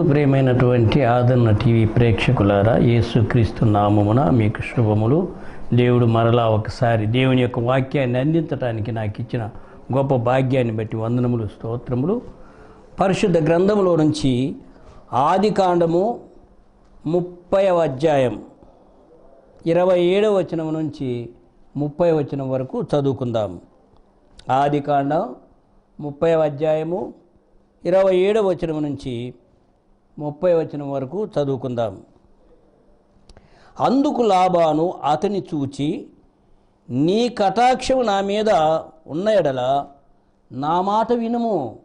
క్రీస్తునందు ప్రేమైనటువంటి ఆదరణ టీవీ ప్రేక్షకులారా యేసుక్రీస్తు నామమున మీకు శుభములు. దేవుడు మరలా ఒకసారి దేవుని యొక్క వాక్యాన్ని అందించడానికి నాకు ఇచ్చిన గొప్ప భాగ్యాన్ని బట్టి వందనములు స్తోత్రములు. పరిశుద్ధ గ్రంథములో నుంచి ఆది కాండము ముప్పై అధ్యాయం ఇరవై ఏడవ వచనం నుంచి ముప్పై వచనం వరకు చదువుకుందాం. ఆది కాండం ముప్పై అధ్యాయము ఇరవై ఏడవ వచనం నుంచి ముప్పై వచనం వరకు చదువుకుందాం. అందుకు లాభాను అతని చూచి నీ కటాక్షము నా మీద ఉన్న ఎడల నా మాట వినుము.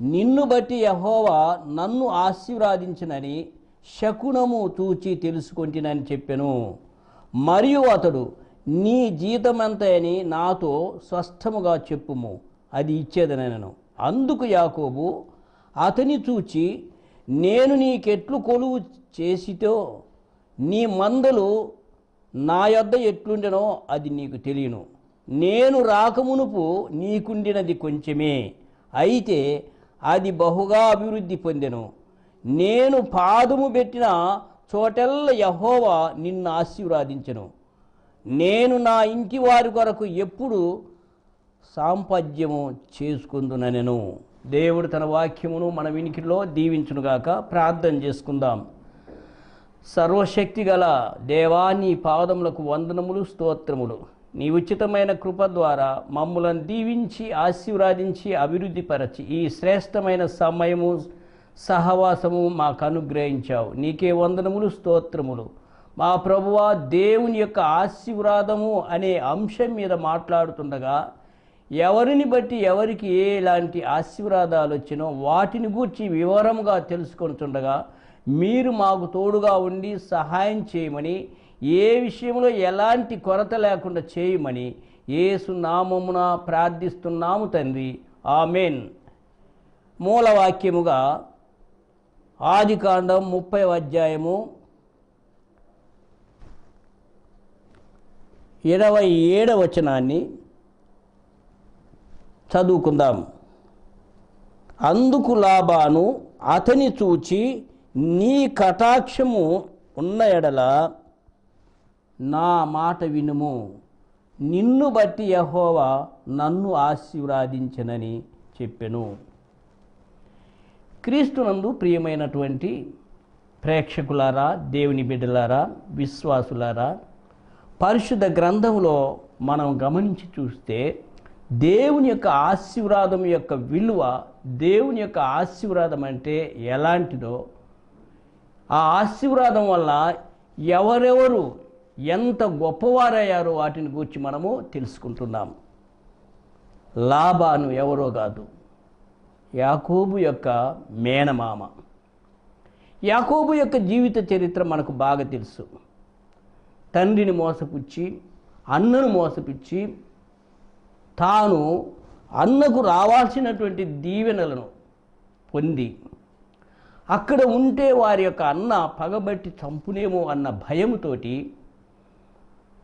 నిన్ను బట్టి యహోవా నన్ను ఆశీర్వాదించినని శకునము చూచి తెలుసుకొంటినని చెప్పెను. మరియు అతడు నీ జీతమంతయని నాతో స్పష్టముగా చెప్పుము. అది ఇచ్చేదనను అందుకు యాకోబు అతని చూచి నేను నీకెట్లు కొలువు చేసితో నీ మందలు నా యొద్ద ఎట్లుండెనో అది నీకు తెలియను. నేను రాకమునుపు నీకుండినది కొంచెమే. అయితే అది బహుగా అభివృద్ధి పొందెను. నేను పాదము పెట్టిన చోటెల్ల యహోవా నిన్ను ఆశీర్వాదించను. నేను నా ఇంటి వారి కొరకు ఎప్పుడు సాంపద్యము చేసుకుందుననెను. దేవుడు తన వాక్యమును మన వినికిలో దీవించునుగాక ప్రార్థన చేసుకుందాం. సర్వశక్తి గల దేవా నీ పాదములకు వందనములు స్తోత్రములు. నీ ఉచితమైన కృప ద్వారా మమ్ములను దీవించి ఆశీర్వాదించి అభివృద్ధిపరచి ఈ శ్రేష్టమైన సమయము సహవాసము మాకు అనుగ్రహించావు. నీకే వందనములు స్తోత్రములు. మా ప్రభువా దేవుని యొక్క ఆశీర్వాదము అనే అంశం మీద మాట్లాడుతుండగా ఎవరిని బట్టి ఎవరికి ఎలాంటి ఆశీర్వాదాలు వచ్చినో వాటిని గూర్చి వివరంగా తెలుసుకుంటుండగా మీరు మాకు తోడుగా ఉండి సహాయం చేయమని ఏ విషయంలో ఎలాంటి కొరత లేకుండా చేయమని ఏసు నామమున ప్రార్థిస్తున్నాము తండ్రి. ఆమెన్. మూలవాక్యముగా ఆదికాండం ముప్పై అధ్యాయము ఇరవై ఏడవచనాన్ని వచనాన్ని చదువుకుందాం. అందుకు లాభాను అతని చూచి నీ కటాక్షము ఉన్న ఎడల నా మాట వినుము. నిన్ను బట్టి యహోవా నన్ను ఆశీర్వాదించనని చెప్పెను. క్రీస్తునందు ప్రియమైనటువంటి ప్రేక్షకులారా దేవుని బిడ్డలారా విశ్వాసులారా పరిశుద్ధ గ్రంథంలో మనం గమనించి చూస్తే దేవుని యొక్క ఆశీర్వాదం యొక్క విలువ దేవుని యొక్క ఆశీర్వాదం అంటే ఎలాంటిదో ఆ ఆశీర్వాదం వల్ల ఎవరెవరు ఎంత గొప్పవారయ్యారో వాటిని గురించి మనము తెలుసుకుంటున్నాం. లాభాను ఎవరో కాదు యాకోబు యొక్క మేనమామ. యాకోబు యొక్క జీవిత చరిత్ర మనకు బాగా తెలుసు. తండ్రిని మోసపుచ్చి అన్నను మోసపుచ్చి తాను అన్నకు రావాల్సినటువంటి దీవెనలను పొంది అక్కడ ఉంటే వారి యొక్క అన్న పగబట్టి చంపునేమో అన్న భయముతోటి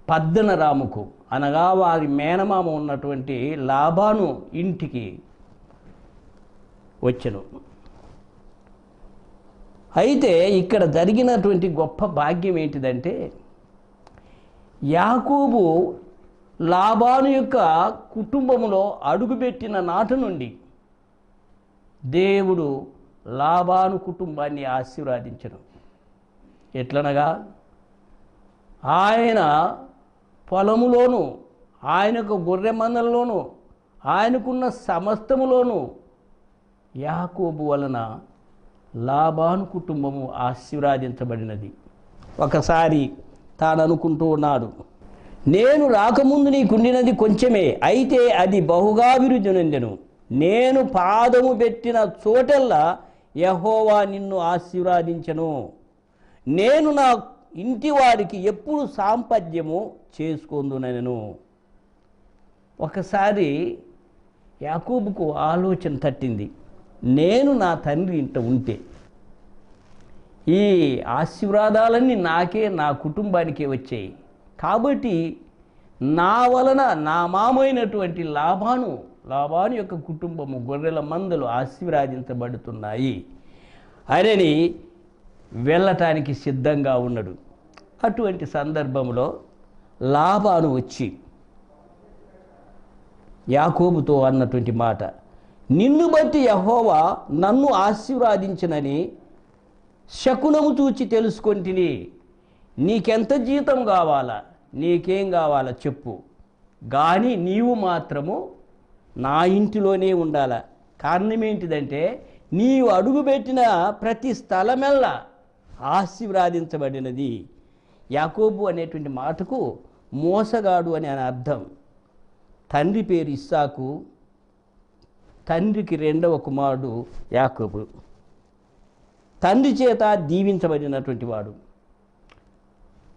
పద్దనరాముకు అనగా వారి మేనమామ ఉన్నటువంటి లాభాను ఇంటికి వచ్చను. అయితే ఇక్కడ జరిగినటువంటి గొప్ప భాగ్యం ఏంటిదంటే యాకోబు లాభాను యొక్క కుటుంబంలో అడుగుపెట్టిన నాటి నుండి దేవుడు లాభాను కుటుంబాన్ని ఆశీర్వదించడం. ఎట్లనగా? ఆయన పొలములోను ఆయనకు గొర్రె మందల్లోనూ ఆయనకున్న సమస్తములోనూ యాకోబు వలన లాభాను కుటుంబము ఆశీర్వాదించబడినది. ఒకసారి తాను అనుకుంటూ ఉన్నాడు. నేను రాకముందు నీకుండినది కొంచెమే అయితే అది బహుగా అభివృద్ధి నొందెను. నేను పాదము పెట్టిన చోటల్లా యహోవా నిన్ను ఆశీర్వాదించను. నేను నా ఇంటి వారికి ఎప్పుడు సాంపద్యము చేసుకుందునను. ఒకసారి యాకూబుకు ఆలోచన తట్టింది. నేను నా తండ్రి ఇంట ఉంటే ఈ ఆశీర్వాదాలన్నీ నాకే నా కుటుంబానికే వచ్చాయి. కాబట్టి నా వలన నా మామైనటువంటి లాభాను లాభాను యొక్క కుటుంబము గొర్రెల మందలు ఆశీర్వాదించబడుతున్నాయి. అని వెళ్ళటానికి సిద్ధంగా ఉన్నాడు. అటువంటి సందర్భంలో లాభాను వచ్చి యాకోబుతో అన్నటువంటి మాట నిన్ను బట్టి యహోవా నన్ను ఆశీర్వాదించినని శకునము చూచి తెలుసుకొంటిని. నీకెంత జీతం కావాలా? నీకేం కావాలా చెప్పు. కానీ నీవు మాత్రము నా ఇంటిలోనే ఉండాల? కారణం ఏంటిదంటే నీవు అడుగుపెట్టిన ప్రతి స్థలమెల్లా ఆశీర్వాదించబడినది. యాకోబు అనేటువంటి మాటకు మోసగాడు అని అని అర్థం. తండ్రి పేరు ఇస్సాకు తండ్రికి రెండవ కుమారుడు యాకోబు. తండ్రి చేత దీవించబడినటువంటి వాడు.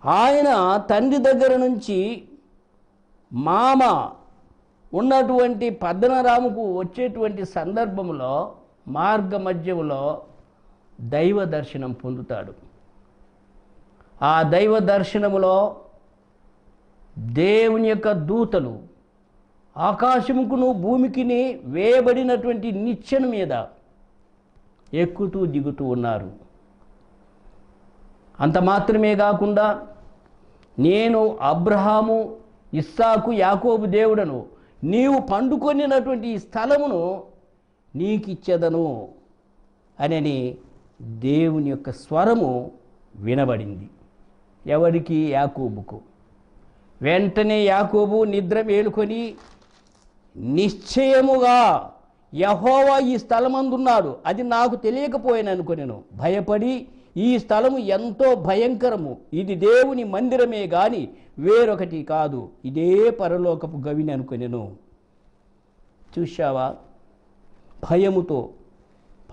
ఆయన తండ్రి దగ్గర నుంచి మామ ఉన్నటువంటి పద్మనరాముకు వచ్చేటువంటి సందర్భంలో మార్గ మధ్యంలో దైవ దర్శనం పొందుతాడు. ఆ దైవ దర్శనములో దేవుని యొక్క దూతలు ఆకాశముకును భూమికిని వేయబడినటువంటి నిచ్చెన మీద ఎక్కుతూ దిగుతూ ఉన్నారు. అంత మాత్రమే కాకుండా నేను అబ్రహాము ఇస్సాకు యాకోబు దేవుడను నీవు పండుకొనినటువంటి ఈ స్థలమును నీకిచ్చేదను అనని దేవుని యొక్క స్వరము వినబడింది. ఎవరికి? యాకోబుకు. వెంటనే యాకోబు నిద్ర మేలుకొని నిశ్చయముగా యహోవా ఈ స్థలమందున్నాడు. అది నాకు తెలియకపోయాను అనుకునేను భయపడి ఈ స్థలము ఎంతో భయంకరము. ఇది దేవుని మందిరమే గాని వేరొకటి కాదు. ఇదే పరలోకపు గవిని అనుకునేను. చూశావా? భయముతో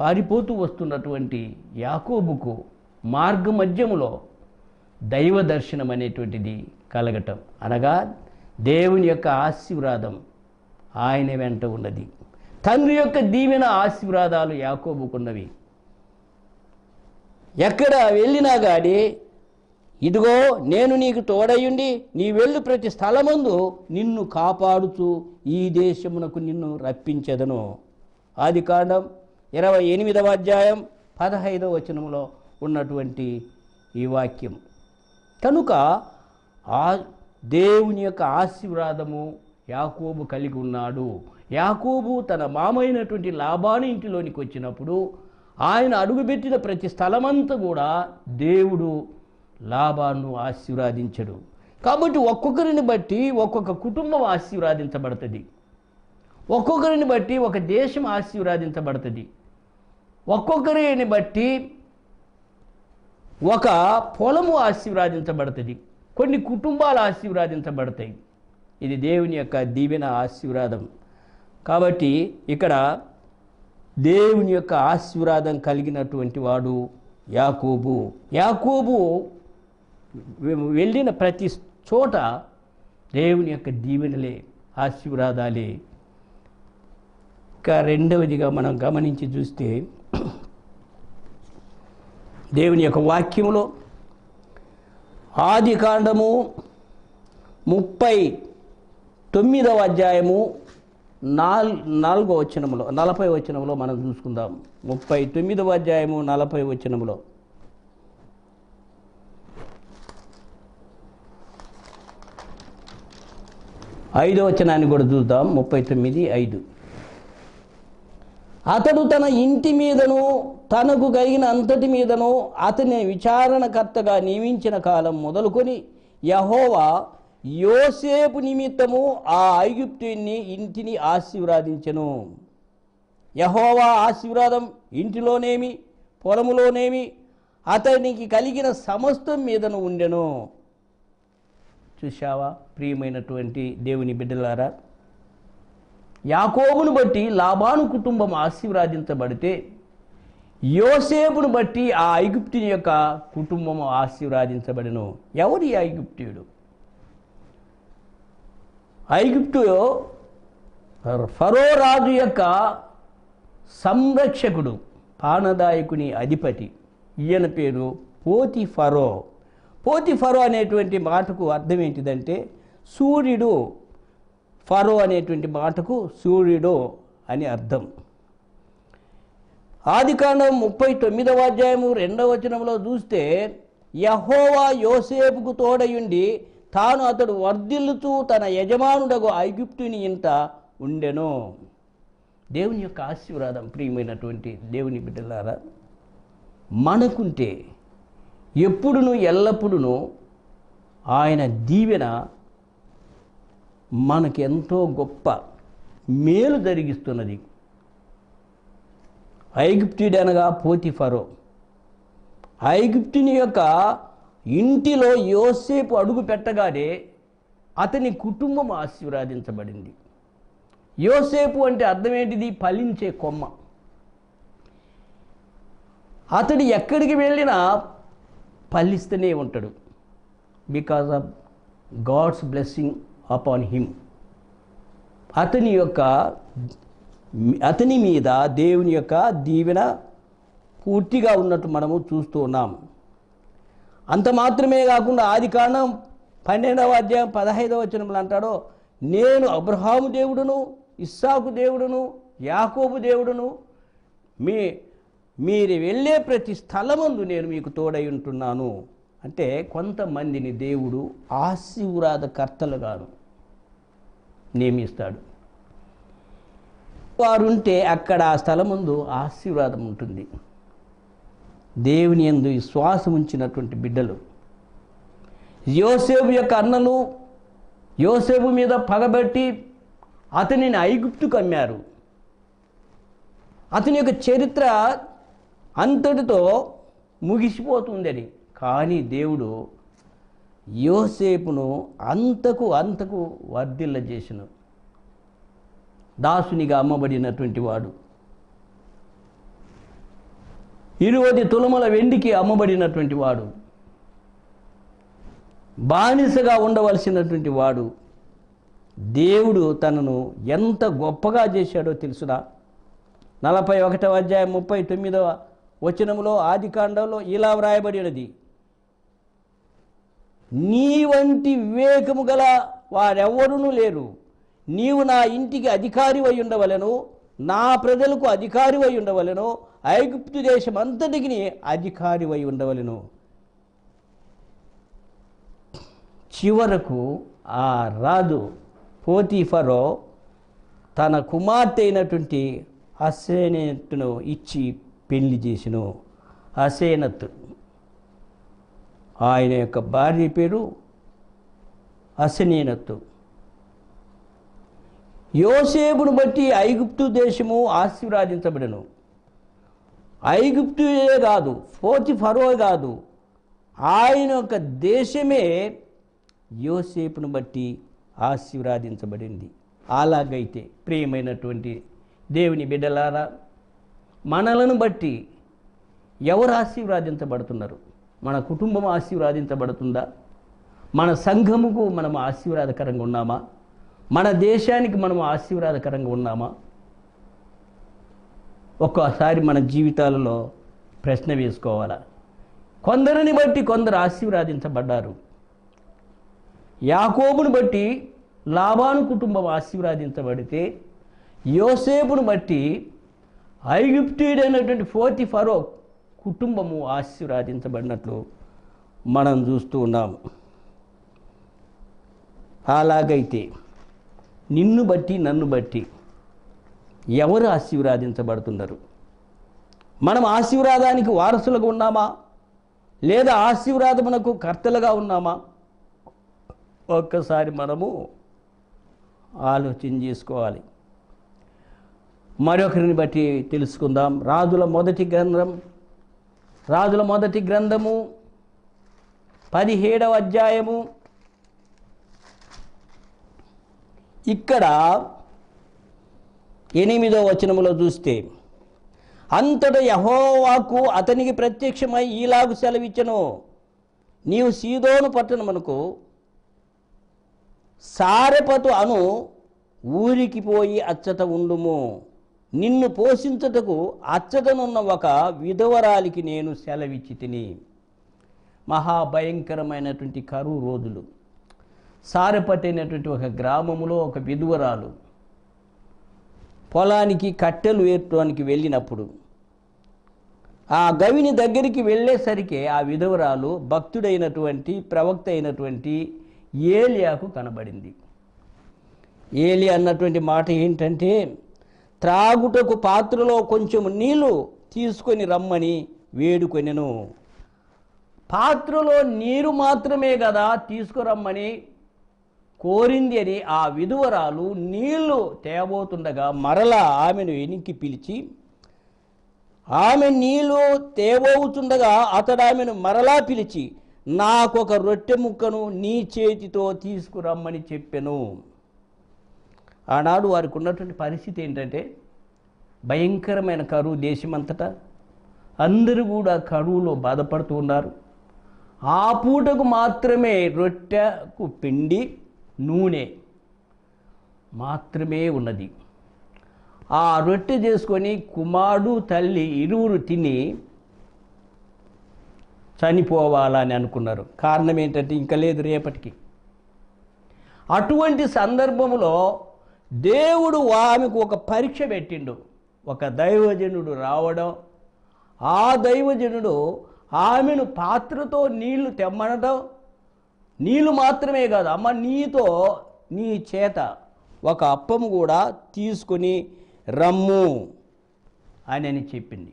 పారిపోతూ వస్తున్నటువంటి యాకోబుకు మార్గ మధ్యములో దైవ దర్శనం అనేటువంటిది కలగటం. అనగా దేవుని యొక్క ఆశీర్వాదం ఆయన వెంట ఉన్నది. తండ్రి యొక్క దీవెన ఆశీర్వాదాలు యాకోబుకున్నవి. ఎక్కడ వెళ్ళినా కానీ ఇదిగో నేను నీకు తోడయుండి నీ వెళ్ళు ప్రతి స్థలమందు నిన్ను కాపాడుచు ఈ దేశమునకు నిన్ను రప్పించెదను. ఆది కాండం ఇరవై ఎనిమిదవ అధ్యాయం పదహైదవ వచనంలో ఉన్నటువంటి ఈ వాక్యం. కనుక ఆ దేవుని యొక్క ఆశీర్వాదము యాకోబు కలిగి ఉన్నాడు. యాకోబు తన మామైనటువంటి లాభాని ఇంటిలోనికి వచ్చినప్పుడు ఆయన అడుగుపెట్టిన ప్రతి స్థలమంతా కూడా దేవుడు లాభాను ఆశీర్వాదించడు. కాబట్టి ఒక్కొక్కరిని బట్టి ఒక్కొక్క కుటుంబం ఆశీర్వాదించబడుతుంది. ఒక్కొక్కరిని బట్టి ఒక దేశం ఆశీర్వాదించబడుతుంది. ఒక్కొక్కరిని బట్టి ఒక పొలము ఆశీర్వాదించబడుతుంది. కొన్ని కుటుంబాలు ఆశీర్వాదించబడతాయి. ఇది దేవుని యొక్క దీవెన ఆశీర్వాదం. కాబట్టి ఇక్కడ దేవుని యొక్క ఆశీర్వాదం కలిగినటువంటి వాడు యాకోబు. యాకోబు వెళ్ళిన ప్రతి చోట దేవుని యొక్క దీవెనలే ఆశీర్వాదాలే. ఇంకా రెండవదిగా మనం గమనించి చూస్తే దేవుని యొక్క వాక్యములో ఆది కాండము ముప్పై తొమ్మిదవ అధ్యాయము నాల్ నాలుగో వచనంలో నలభై వచనములో మనం చూసుకుందాం. ముప్పై తొమ్మిదవ అధ్యాయము నలభై వచనములో. ఐదో వచనాన్ని కూడా చూద్దాం. ముప్పై తొమ్మిది ఐదు. అతడు తన ఇంటి మీదను తనకు కలిగిన అంతటి మీదను అతని విచారణకర్తగా నియమించిన కాలం మొదలుకొని యహోవా యోసేపు నిమిత్తము ఆ ఐగుప్తుని ఇంటిని ఆశీర్వాదించను. యహోవా ఆశీర్వాదం ఇంటిలోనేమి పొలములోనేమి అతనికి కలిగిన సమస్తం మీదను ఉండెను. చూశావా ప్రియమైనటువంటి దేవుని బిడ్డలారా? యాకోబును బట్టి లాభాను కుటుంబం ఆశీర్వాదించబడితే యోసేపును బట్టి ఆ ఐగుప్తుని యొక్క కుటుంబం ఆశీర్వాదించబడిను. ఎవరి ఐగుప్తుడు? ఐగుప్తు ఫరో రాజు యొక్క సంరక్షకుడు పానదాయకుని అధిపతి. ఈయన పేరు పోతి ఫరో పోతి ఫరో అనేటువంటి మాటకు అర్థం ఏంటిదంటే సూర్యుడు ఫరో అనేటువంటి మాటకు సూర్యుడు అని అర్థం. ఆదికాండం ముప్పై తొమ్మిదవ అధ్యాయము రెండవ వచనంలో చూస్తే యహోవా యోసేపుకు తోడయుండి తాను అతడు వర్ధిల్లుతూ తన యజమానుడగు ఐగుప్తుని ఇంత ఉండెను. దేవుని యొక్క ఆశీర్వాదం ప్రియమైనటువంటి దేవుని బిడ్డలారా మనకుంటే ఎప్పుడును ఎల్లప్పుడును ఆయన దీవెన మనకు ఎంతో గొప్ప మేలు జరిగిస్తున్నది. ఐగుప్తుడనగా పోతిఫరో ఐగుప్తుని యొక్క ఇంటిలో యోసేపు అడుగు పెట్టగానే అతని కుటుంబం ఆశీర్వాదించబడింది. యోసేపు అంటే అర్థం ఏంటిది? ఫలించే కొమ్మ. అతడు ఎక్కడికి వెళ్ళినా ఫలిస్తూనే ఉంటాడు. Because of God's blessing upon him అతని యొక్క అతని మీద దేవుని యొక్క దీవెన పూర్తిగా ఉన్నట్టు మనము చూస్తూ ఉన్నాం అంత మాత్రమే కాకుండా ఆది కాండం పన్నెండవ అధ్యాయం పదహైదవ వచనంలో అంటాడో నేను అబ్రహాము దేవుడును ఇస్సాకు దేవుడును యాకోబు దేవుడును మీ మీరు వెళ్ళే ప్రతి స్థలమందు నేను మీకు తోడై ఉంటున్నాను. అంటే కొంతమందిని దేవుడు ఆశీర్వాదకర్తలుగాను నియమిస్తాడు. వారుంటే అక్కడ ఆ స్థలముందు ఆశీర్వాదం ఉంటుంది. దేవుని ఎందు విశ్వాసం ఉంచినటువంటి బిడ్డలు. యోసేపు యొక్క అన్నలు యోసేపు మీద పగబట్టి అతనిని ఐగుప్తుకు అమ్మారు. అతని యొక్క చరిత్ర అంతటితో ముగిసిపోతుందని. కానీ దేవుడు యోసేపును అంతకు అంతకు వర్ధిల్ల చేసిన దాసునిగా అమ్మబడినటువంటి వాడు. ఇరువది తులముల వెండికి అమ్మబడినటువంటి వాడు. బానిసగా ఉండవలసినటువంటి వాడు. దేవుడు తనను ఎంత గొప్పగా చేశాడో తెలుసునా నలభై ఒకటవ అధ్యాయం ముప్పై తొమ్మిదవ వచనంలో ఆది కాండంలో ఇలా వ్రాయబడినది. నీ వంటి వివేకము గల వారెవ్వరూ లేరు. నీవు నా ఇంటికి అధికారి అయి ఉండవలను నా ప్రజలకు అధికారి అయి ఉండవలను ఐగుప్తు దేశం అంతటికి అధికారి అయి ఉండవలను. చివరకు ఆ రాజు పోతీఫరో తన కుమార్తె అయినటువంటి హసేనత్తును ఇచ్చి పెళ్ళి చేసిన. హసేనత్ ఆయన యొక్క భార్య పేరు అసనేనత్తు యోసేపును బట్టి ఐగుప్తు దేశము ఆశీర్వాదించబడను. ఐగుప్తుయే కాదు పోతి ఫరో కాదు. ఆయన యొక్క దేశమే యోసేపును బట్టి ఆశీర్వాదించబడింది. అలాగైతే ప్రియమైనటువంటి దేవుని బిడ్డలారా మనలను బట్టి ఎవరు ఆశీర్వాదించబడుతున్నారు? మన కుటుంబం ఆశీర్వాదించబడుతుందా? మన సంఘముకు మనం ఆశీర్వాదకరంగా ఉన్నామా? మన దేశానికి మనం ఆశీర్వాదకరంగా ఉన్నామా? ఒక్కోసారి మన జీవితాలలో ప్రశ్న వేసుకోవాలా? కొందరిని బట్టి కొందరు ఆశీర్వాదించబడ్డారు. యాకోబును బట్టి లాభాను కుటుంబం ఆశీర్వాదించబడితే యోసేపును బట్టి ఐగుప్తుడైనటువంటి ఫోర్తి ఫరో కుటుంబము ఆశీర్వాదించబడినట్లు మనం చూస్తూ ఉన్నాము అలాగైతే నిన్ను బట్టి నన్ను బట్టి ఎవరు ఆశీర్వాదించబడుతున్నారు? మనం ఆశీర్వాదానికి వారసులుగా ఉన్నామా? లేదా ఆశీర్వాదమునకు కర్తలుగా ఉన్నామా? ఒక్కసారి మనము ఆలోచన చేసుకోవాలి. మరొకరిని బట్టి తెలుసుకుందాం. రాజుల మొదటి గ్రంథం. రాజుల మొదటి గ్రంథము పదిహేడవ అధ్యాయము. ఇక్కడ ఎనిమిదో వచనములో చూస్తే అంతట యహోవాకు అతనికి ప్రత్యక్షమై ఈలాగు సెలవిచ్చను. నీవు సీదోను పట్టణమునకు సారెపతు అను ఊరికి పోయి అచ్చట ఉండుము. నిన్ను పోషించుటకు అచ్చటనున్న ఒక విధవరాలికి నేను సెలవిచ్చి తిని. మహాభయంకరమైనటువంటి కరువు రోజులు. సారపతి అయినటువంటి ఒక గ్రామములో ఒక విధువరాలు పొలానికి కట్టెలు వేయటానికి వెళ్ళినప్పుడు ఆ గవిని దగ్గరికి వెళ్ళేసరికి ఆ విధవరాలు భక్తుడైనటువంటి ప్రవక్త అయినటువంటి ఏలియాకు కనబడింది. ఏలి అన్నటువంటి మాట ఏంటంటే త్రాగుటకు పాత్రలో కొంచెం నీళ్ళు తీసుకొని రమ్మని వేడుకొనెను. పాత్రలో నీరు మాత్రమే కదా తీసుకురమ్మని కోరింది అని ఆ విధువరాలు నీళ్ళు తేబోతుండగా మరలా ఆమెను వెనక్కి పిలిచి ఆమె నీళ్ళు తేబోతుండగా అతడు ఆమెను మరలా పిలిచి నాకొక రొట్టె ముక్కను నీ చేతితో తీసుకురమ్మని చెప్పెను. ఆనాడు వారికి ఉన్నటువంటి పరిస్థితి ఏంటంటే భయంకరమైన కరువు దేశమంతటా. అందరూ కూడా కరువులో బాధపడుతూ ఉన్నారు. ఆ పూటకు మాత్రమే రొట్టెకు పిండి నూనె మాత్రమే ఉన్నది. ఆ రొట్టె చేసుకొని కుమారుడు తల్లి ఇరువురు తిని చనిపోవాలని అనుకున్నారు. కారణం ఏంటంటే ఇంకా లేదు రేపటికి. అటువంటి సందర్భంలో దేవుడు ఆమెకు ఒక పరీక్ష పెట్టిండు. ఒక దైవజనుడు రావడం ఆ దైవజనుడు ఆమెను పాత్రతో నీళ్ళు తెమ్మనడం నీళ్ళు మాత్రమే కాదు. అమ్మ నీతో నీ చేత ఒక అప్పము కూడా తీసుకొని రమ్ము అని అని చెప్పింది.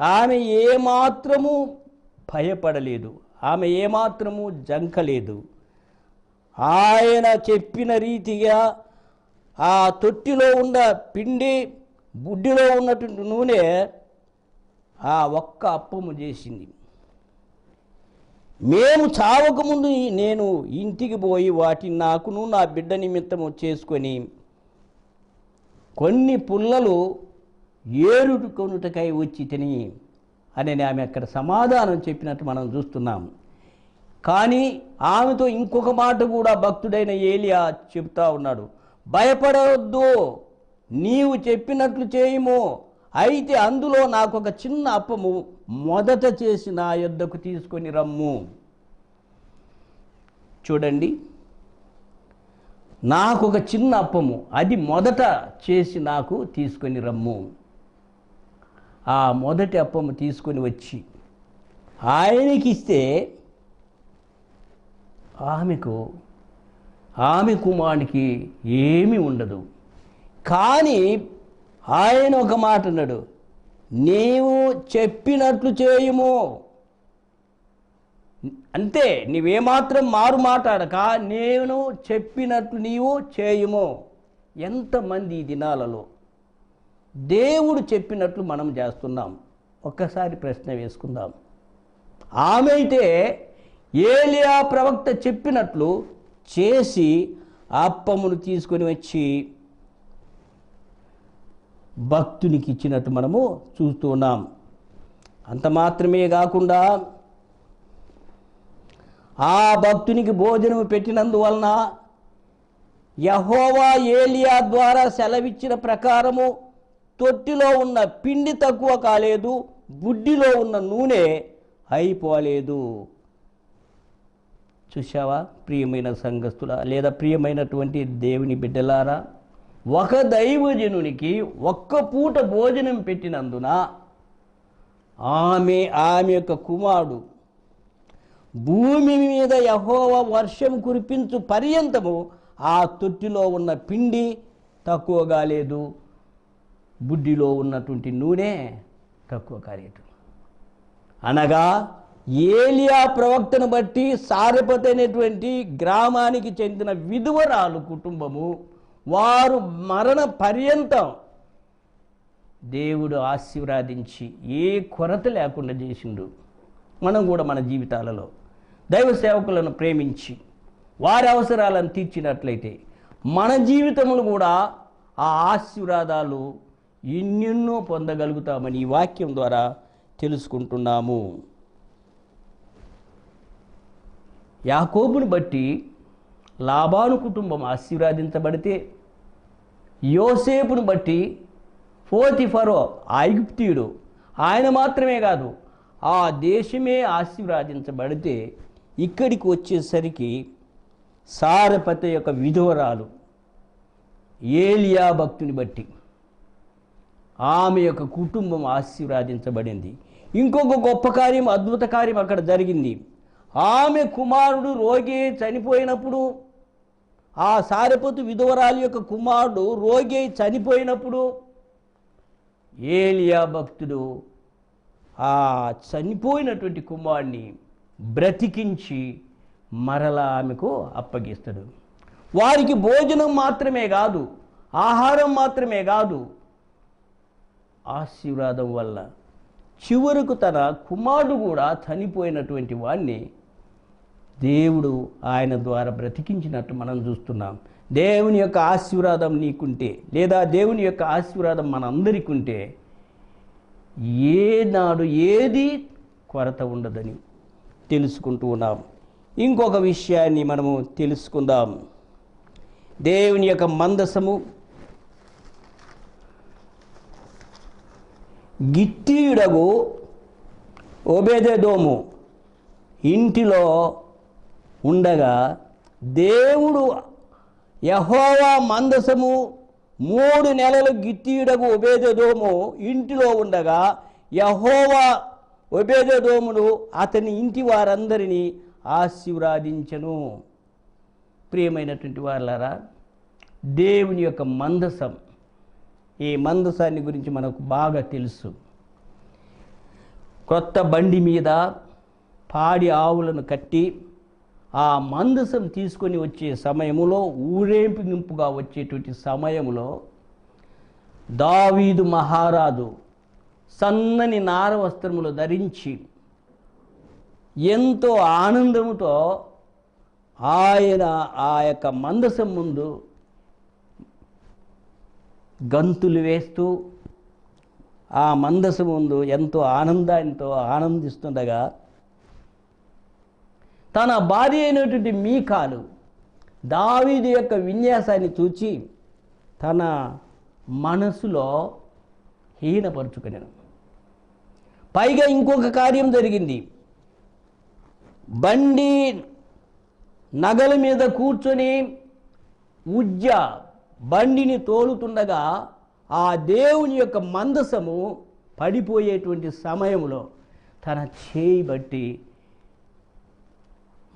ఆమె ఏమాత్రము భయపడలేదు. ఆమె ఏమాత్రము జంకలేదు. ఆయన చెప్పిన రీతిగా ఆ తొట్టిలో ఉన్న పిండి బుడ్డిలో ఉన్నటువంటి నూనె ఆ ఒక్క అప్పము చేసింది. మేము చావకముందు నేను ఇంటికి పోయి వాటిని నాకును నా బిడ్డ నిమిత్తము చేసుకొని కొన్ని పుల్లలు ఏరుకొనుటకై వచ్చి తిని అని ఆమె అక్కడ సమాధానం చెప్పినట్టు మనం చూస్తున్నాం. కానీ ఆమెతో ఇంకొక మాట కూడా భక్తుడైన ఏలియా చెప్తా ఉన్నాడు. భయపడవద్దు నీవు చెప్పినట్లు చేయము అయితే అందులో నాకు ఒక చిన్న అప్పము మొదట చేసి నా యొద్దకు తీసుకొని రమ్ము. చూడండి. నాకు ఒక చిన్న అప్పము. అది మొదట చేసి నాకు తీసుకొని రమ్ము. ఆ మొదటి అప్పము తీసుకొని వచ్చి ఆయనకి ఇస్తే ఆమెకు ఆమె కుమారునికి ఏమీ ఉండదు. కానీ ఆయన ఒక మాట అన్నాడు. నీవు చెప్పినట్లు చేయుము. అంతే నీవేమాత్రం మారు మాట్లాడక నేను చెప్పినట్లు నీవు చేయుము. ఎంతమంది ఈ దినాలలో దేవుడు చెప్పినట్లు మనం చేస్తున్నాం? ఒక్కసారి ప్రశ్న వేసుకుందాం. ఆమె అయితే ఏలియా ప్రవక్త చెప్పినట్లు చేసి అప్పమును తీసుకొని వచ్చి భక్తునికి ఇచ్చినట్టు మనము చూస్తున్నాం అంత మాత్రమే కాకుండా ఆ భక్తునికి భోజనం పెట్టినందువలన యహోవా ఏలియా ద్వారా సెలవిచ్చిన ప్రకారము తొట్టిలో ఉన్న పిండి తక్కువ కాలేదు బుడ్డిలో ఉన్న నూనె అయిపోలేదు. చూశావా? ప్రియమైన సంఘస్థుల లేదా ప్రియమైనటువంటి దేవుని బిడ్డలారా ఒక దైవజనునికి ఒక్క పూట భోజనం పెట్టినందున ఆమె ఆమె యొక్క కుమారుడు భూమి మీద యహోవ వర్షం కురిపించు పర్యంతము ఆ తొట్టిలో ఉన్న పిండి తక్కువ కాలేదు బుడ్డిలో ఉన్నటువంటి నూనె తక్కువ కాలేదు. అనగా ఏలియా ప్రవక్తను బట్టి సారపతి అనేటువంటి గ్రామానికి చెందిన విధువరాలు కుటుంబము వారు మరణ పర్యంతం దేవుడు ఆశీర్వాదించి ఏ కొరత లేకుండా చేసిండు. మనం కూడా మన జీవితాలలో దైవ సేవకులను ప్రేమించి వారి అవసరాలను తీర్చినట్లయితే మన జీవితములు కూడా ఆ ఆశీర్వాదాలు ఎన్నెన్నో పొందగలుగుతామని ఈ వాక్యం ద్వారా తెలుసుకుంటున్నాము. యాకోబుని బట్టి లాభాను కుటుంబం ఆశీర్వాదించబడితే యోసేపును బట్టి ఫోతిఫరో ఐగుప్తీయుడు ఆయన మాత్రమే కాదు ఆ దేశమే ఆశీర్వాదించబడితే ఇక్కడికి వచ్చేసరికి సారపత యొక్క విధవరాలు ఏలియా భక్తుని బట్టి ఆమె యొక్క కుటుంబం ఆశీర్వాదించబడింది. ఇంకొక గొప్ప కార్యం అద్భుత కార్యం అక్కడ జరిగింది. ఆమె కుమారుడు రోగి చనిపోయినప్పుడు ఆ సారపతు విధవరాలి యొక్క కుమారుడు రోగి అయి చనిపోయినప్పుడు ఏలియా భక్తుడు ఆ చనిపోయినటువంటి కుమారుడిని బ్రతికించి మరలా ఆమెకు అప్పగిస్తాడు. వారికి భోజనం మాత్రమే కాదు ఆహారం మాత్రమే కాదు. ఆశీర్వాదం వల్ల చివరకు తన కుమారుడు కూడా చనిపోయినటువంటి వాడిని దేవుడు ఆయన ద్వారా బ్రతికించినట్టు మనం చూస్తున్నాం. దేవుని యొక్క ఆశీర్వాదం నీకుంటే లేదా దేవుని యొక్క ఆశీర్వాదం మనందరికీ ఉంటే ఏనాడు ఏది కొరత ఉండదని తెలుసుకుంటూ ఉన్నాం. ఇంకొక విషయాన్ని మనము తెలుసుకుందాం. దేవుని యొక్క మందసము గిత్తీయుడగు దోము ఇంటిలో ఉండగా దేవుడు యహోవా మందసము మూడు నెలలు గిట్టియుడకు ఒబేదోము ఇంటిలో ఉండగా యహోవా ఒబేదోమును అతని ఇంటి వారందరినీ ఆశీర్వాదించను. ప్రియమైనటువంటి వారులారా దేవుని యొక్క మందసం ఈ మందసాన్ని గురించి మనకు బాగా తెలుసు. కొత్త బండి మీద పాడి ఆవులను కట్టి ఆ మందసం తీసుకొని వచ్చే సమయములో ఊరేంపింపుగా వచ్చేటువంటి సమయంలో దావీదు మహారాజు సన్నని నార వస్త్రములు ధరించి ఎంతో ఆనందముతో ఆయన ఆ యొక్క మందసం ముందు గంతులు వేస్తూ ఆ మందసం ముందు ఎంతో ఆనందంతో ఆనందిస్తుండగా తన భార్య అయినటువంటి మీకాలు దావీదు యొక్క విన్యాసాన్ని చూచి తన మనసులో హీనపరుచుకునేను పైగా ఇంకొక కార్యం జరిగింది. బండి నగల మీద కూర్చొని ఉజ్జ బండిని తోలుతుండగా ఆ దేవుని యొక్క మందసము పడిపోయేటువంటి సమయంలో తన చేయి బట్టి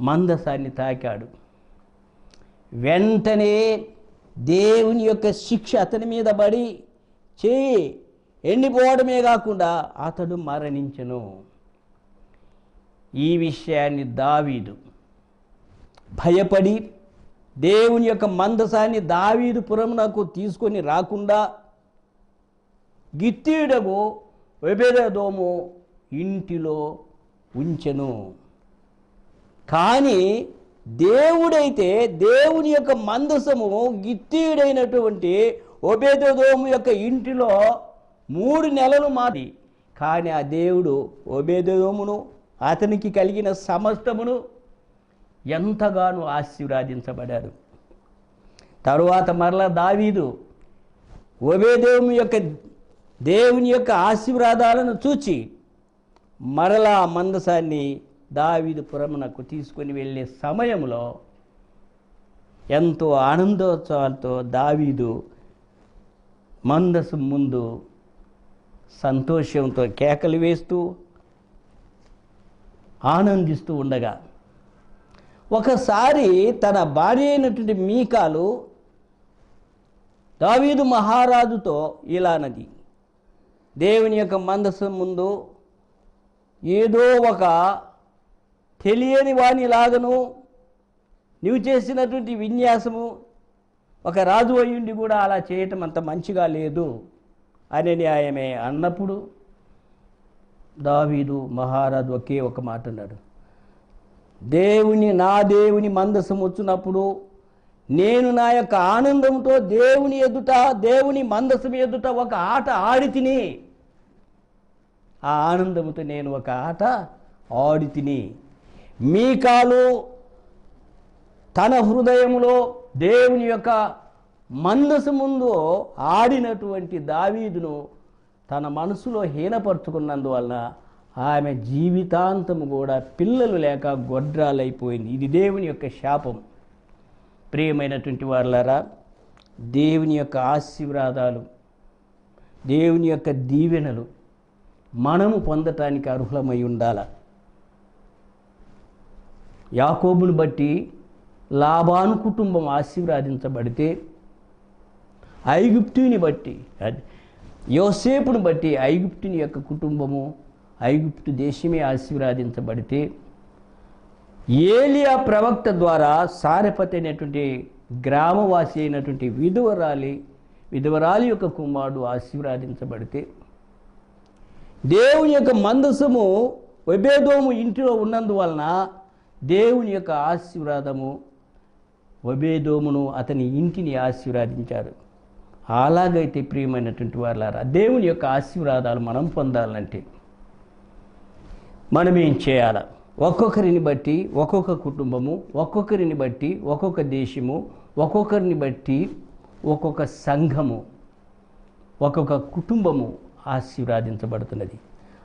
మందసాన్ని తాకాడు. వెంటనే దేవుని యొక్క శిక్ష అతని మీద పడి చేయి ఎండిపోవడమే కాకుండా అతడు మరణించను. ఈ విషయాన్ని దావీదు భయపడి దేవుని యొక్క మందసాన్ని దావీదు పురమునకు తీసుకొని రాకుండా గిత్తీడము వెబెదోము ఇంటిలో ఉంచెను. కానీ దేవుడైతే దేవుని యొక్క మందసము గిత్తీయుడైనటువంటి ఒబేదోము యొక్క ఇంటిలో మూడు నెలలు మాది. కానీ ఆ దేవుడు ఒబేదోమును అతనికి కలిగిన సమస్తమును ఎంతగానో ఆశీర్వాదించబడాడు. తరువాత మరలా దావీదు ఒబేదేవుని యొక్క దేవుని యొక్క ఆశీర్వాదాలను చూచి మరలా మందసాన్ని దావీదు పురమునకు తీసుకొని వెళ్ళే సమయంలో ఎంతో ఆనందోత్సవాలతో దావీదు మందసం ముందు సంతోషంతో కేకలు వేస్తూ ఆనందిస్తూ ఉండగా ఒకసారి తన భార్య అయినటువంటి మీకాలు దావీదు మహారాజుతో ఇలానది దేవుని యొక్క మందసం ముందు ఏదో ఒక తెలియని వానిలాగను నీవు చేసినటువంటి విన్యాసము ఒక రాజు అయ్యుండి కూడా అలా చేయటం అంత మంచిగా లేదు అనే న్యాయమే అన్నప్పుడు దావీదు మహారాజు ఒకే ఒక మాట అన్నాడు. దేవుని నా దేవుని మందసం వచ్చినప్పుడు నేను నా యొక్క ఆనందంతో దేవుని ఎదుట దేవుని మందసం ఎదుట ఒక ఆట ఆడి తిని ఆ ఆనందంతో నేను ఒక ఆట ఆడి తిని మీ కాలు తన హృదయంలో దేవుని యొక్క మందసు ముందు ఆడినటువంటి దావీదును తన మనసులో హీనపరుచుకున్నందువలన ఆమె జీవితాంతము కూడా పిల్లలు లేక గొడ్రాలైపోయింది. ఇది దేవుని యొక్క శాపం. ప్రియమైనటువంటి వాళ్ళారా దేవుని యొక్క ఆశీర్వాదాలు దేవుని యొక్క దీవెనలు మనము పొందటానికి అర్హులమై ఉండాల? యాకోబును బట్టి లాభాను కుటుంబం ఆశీర్వాదించబడితే ఐగుప్తుని బట్టి యోసేపును బట్టి ఐగుప్తుని యొక్క కుటుంబము ఐగుప్తు దేశమే ఆశీర్వాదించబడితే ఏలియా ప్రవక్త ద్వారా సారెపతి అయినటువంటి గ్రామవాసి అయినటువంటి విధవరాలి విధవరాలి యొక్క కుమారుడు ఆశీర్వాదించబడితే దేవుని యొక్క మందసము ఒబేదోము ఇంటిలో ఉన్నందువలన దేవుని యొక్క ఆశీర్వాదము ఒబేదోమును అతని ఇంటిని ఆశీర్వాదించారు. అలాగైతే ప్రియమైనటువంటి వాళ్ళారా దేవుని యొక్క ఆశీర్వాదాలు మనం పొందాలంటే మనం ఏం చేయాలి? ఒక్కొక్కరిని బట్టి ఒక్కొక్క కుటుంబము ఒక్కొక్కరిని బట్టి ఒక్కొక్క దేశము ఒక్కొక్కరిని బట్టి ఒక్కొక్క సంఘము ఒక్కొక్క కుటుంబము ఆశీర్వాదించబడుతున్నది.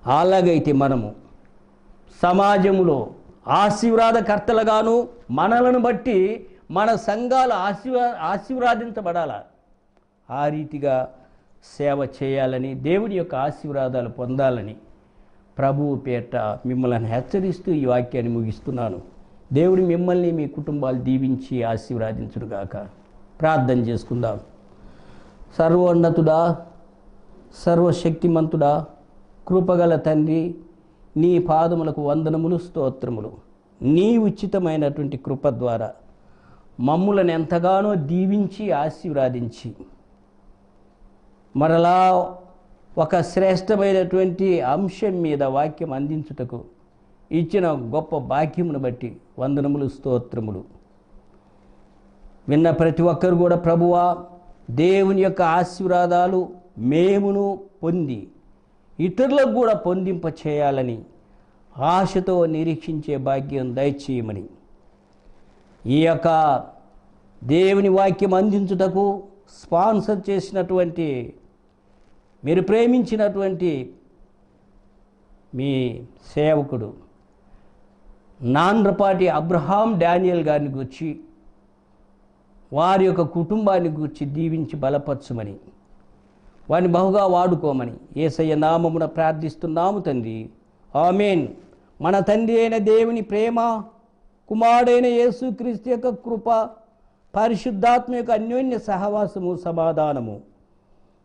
అలాగైతే మనము సమాజంలో ఆశీర్వాదకర్తలుగాను మనలను బట్టి మన సంఘాలు ఆశీర్వా ఆశీర్వాదించబడాల. ఆ రీతిగా సేవ చేయాలని దేవుని యొక్క ఆశీర్వాదాలు పొందాలని ప్రభువు పేట మిమ్మల్ని హెచ్చరిస్తూ ఈ వాక్యాన్ని ముగిస్తున్నాను. దేవుడు మిమ్మల్ని మీ కుటుంబాలు దీవించి ఆశీర్వాదించుడుగాక ప్రార్థన చేసుకుందాం. సర్వోన్నతుడా సర్వశక్తిమంతుడా కృపగల తండ్రి నీ పాదములకు వందనములు స్తోత్రములు. నీ ఉచితమైనటువంటి కృప ద్వారా మమ్ములను ఎంతగానో దీవించి ఆశీర్వాదించి మరలా ఒక శ్రేష్టమైనటువంటి అంశం మీద వాక్యం అందించుటకు ఇచ్చిన గొప్ప భాగ్యమును బట్టి వందనములు స్తోత్రములు. విన్న ప్రతి ఒక్కరు కూడా ప్రభువా దేవుని యొక్క ఆశీర్వాదాలు మేమును పొంది ఇతరులకు కూడా పొందింప చేయాలని ఆశతో నిరీక్షించే భాగ్యం దయచేయమని. ఈ యొక్క దేవుని వాక్యం అందించుటకు స్పాన్సర్ చేసినటువంటి మీరు ప్రేమించినటువంటి మీ సేవకుడు నాంద్రపాటి అబ్రహాం డానియల్ గారిని గురించి వారి యొక్క కుటుంబాన్ని గురించి దీవించి బలపరచమని. వాడిని బహుగా వాడుకోమని ఏసయ్య నామమున ప్రార్థిస్తున్నాము తండ్రి. ఆమెన్. మన తండ్రి అయిన దేవుని ప్రేమ కుమారుడైన యేసుక్రీస్తు యొక్క కృప పరిశుద్ధాత్మ యొక్క అన్యోన్య సహవాసము సమాధానము.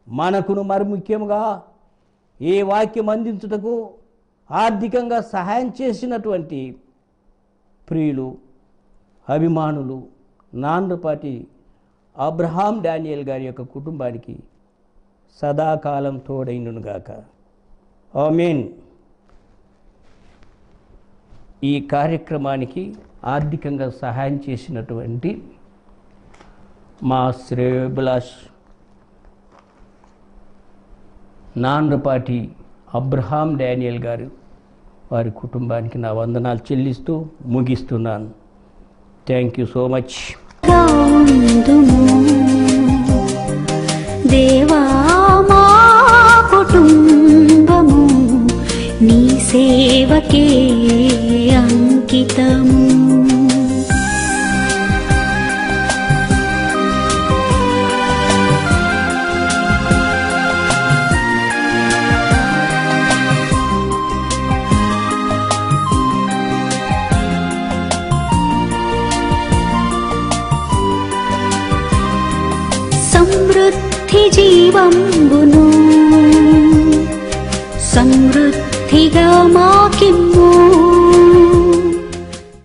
మనకును మరి ముఖ్యముగా ఏ వాక్యం అందించుటకు ఆర్థికంగా సహాయం చేసినటువంటి ప్రియులు అభిమానులు నాన్నపాటి అబ్రహాం డానియల్ గారి యొక్క కుటుంబానికి సదాకాలం తోడైండునుగాక ఆమెన్. ఈ కార్యక్రమానికి ఆర్థికంగా సహాయం చేసినటువంటి మా శ్రేయభిలాష్ నాన్నపాటి అబ్రహాం డానియల్ గారు వారి కుటుంబానికి నా వందనాలు చెల్లిస్తూ ముగిస్తున్నాను. థ్యాంక్ యూ సో మచ్ దేవా కుటుంబము నీ సేవకే అంకితము. సమృద్ధి జీవంబును സമൃദ്ധികമാക്കി മൂ